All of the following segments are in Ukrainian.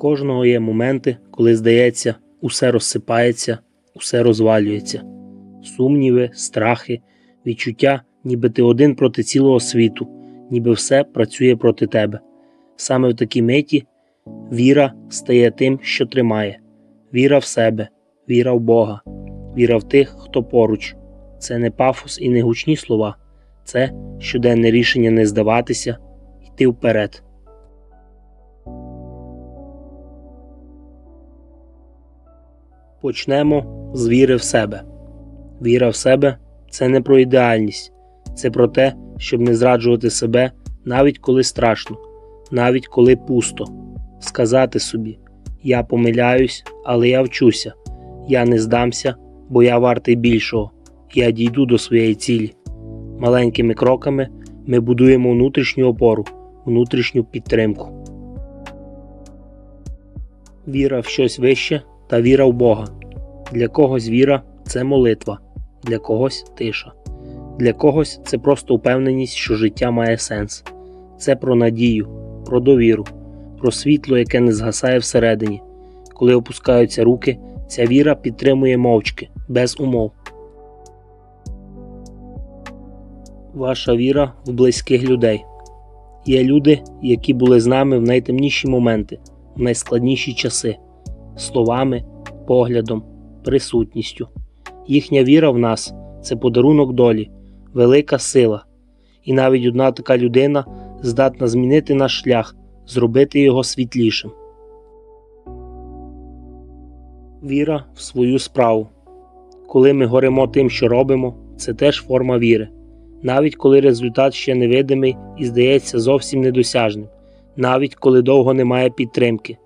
кожного є моменти, коли здається, усе розсипається, усе розвалюється. Сумніви, страхи, відчуття, ніби ти один проти цілого світу, ніби все працює проти тебе. Саме в такій миті віра стає тим, що тримає. Віра в себе, віра в Бога, віра в тих, хто поруч. Це не пафос і не гучні слова, це щоденне рішення не здаватися, йти вперед. Почнемо з віри в себе. Віра в себе це не про ідеальність, це про те, щоб не зраджувати себе навіть коли страшно, навіть коли пусто. Сказати собі: Я помиляюсь, але я вчуся, я не здамся, бо я вартий більшого, я дійду до своєї цілі. Маленькими кроками ми будуємо внутрішню опору, внутрішню підтримку. Віра в щось вище та віра в Бога. Для когось віра це молитва, для когось тиша, для когось це просто впевненість, що життя має сенс. Це про надію, про довіру, про світло, яке не згасає всередині. Коли опускаються руки, ця віра підтримує мовчки, без умов. Ваша віра в близьких людей. Є люди, які були з нами в найтемніші моменти, в найскладніші часи, словами, поглядом, присутністю. Їхня віра в нас це подарунок долі, велика сила. І навіть одна така людина здатна змінити наш шлях, зробити його світлішим. Віра в свою справу. Коли ми горимо тим, що робимо, це теж форма віри. Навіть коли результат ще невидимий і здається зовсім недосяжним, навіть коли довго немає підтримки.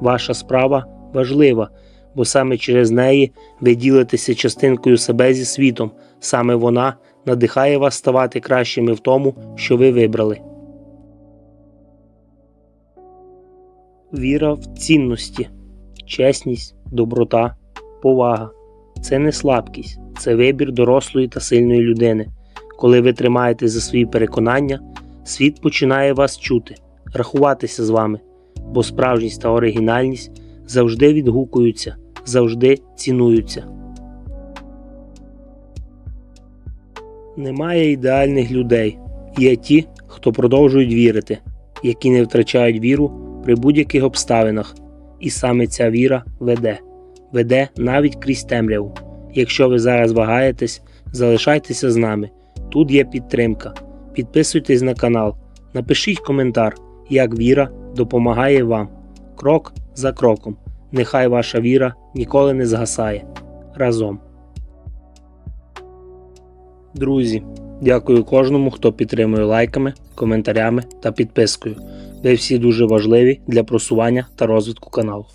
Ваша справа важлива, бо саме через неї ви ділитеся частинкою себе зі світом, саме вона надихає вас ставати кращими в тому, що ви вибрали. Віра в цінності, чесність, доброта, повага це не слабкість, це вибір дорослої та сильної людини. Коли ви тримаєте за свої переконання, світ починає вас чути, рахуватися з вами, бо справжність та оригінальність завжди відгукуються, завжди цінуються. Немає ідеальних людей. Є ті, хто продовжують вірити, які не втрачають віру при будь-яких обставинах. І саме ця віра веде, веде навіть крізь темряву. Якщо ви зараз вагаєтесь, залишайтеся з нами. Тут є підтримка. Підписуйтесь на канал, напишіть коментар, як віра допомагає вам. Крок за кроком. Нехай ваша віра ніколи не згасає. Разом. Друзі, дякую кожному, хто підтримує лайками, коментарями та підпискою. Ви всі дуже важливі для просування та розвитку каналу.